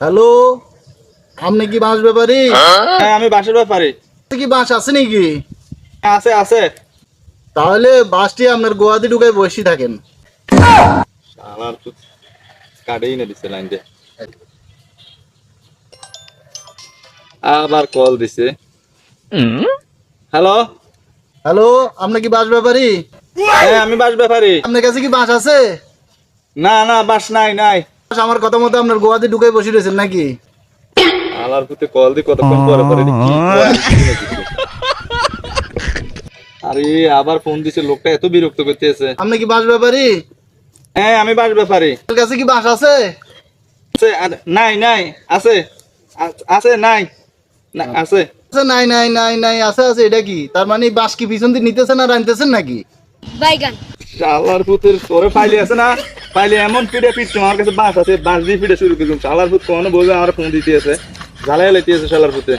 Hello? আপনি কি বাঁশ ব্যাপারী? হ্যাঁ আমি বাসের ব্যাপারে। কি বাঁশ আছে নাকি? আছে আছে। তাহলে বাসটি আপনার গোয়াতে ঢুকায় বসে থাকেন। আমার তো কাটেই না দিছে লাইন দিয়ে আবার কল দিছে। হ্যালো হ্যালো আপনি কি বাঁশ ব্যাপারী? হ্যাঁ আমি বাস ব্যাপারে। আপনার কাছে কি বাঁশ আছে? না না বাস নাই নাই। আমার কথা মতো আপনার গোয়াতে ঢুকায় বসে রয়েছেন নাকি? আলার পুতে কল দি কতক্ষণ পরে পরে। আরে আবার ফোন দিছে লোকটা এত বিরক্ত করতেছে। আপনি কি ব্যাপারী? হ্যাঁ আমি বাস ব্যাপারে। আপনার কাছে কি বাঁশ আছে? আছে নাই নাই আছে। আছে নাই। আছে। আছে নাই নাই নাই নাই আছে আছে এটা কি? তার মানে বাঁশ কি পিছন দিয়ে নিতেছেন আর আনতেছেন নাকি? বাইগান। শালার পুতের তোরে ফাইলে আছে না? ফাইলে এমন পিঠে পিটছে আমার কাছে বাঁশ আছে বাঁশ দিয়ে পিঠে শুরু করলাম শালার ফুট কোনো বোঝা আমার ফোন দিতে আছে জ্বালাই লাইতে আছে শালার পুতে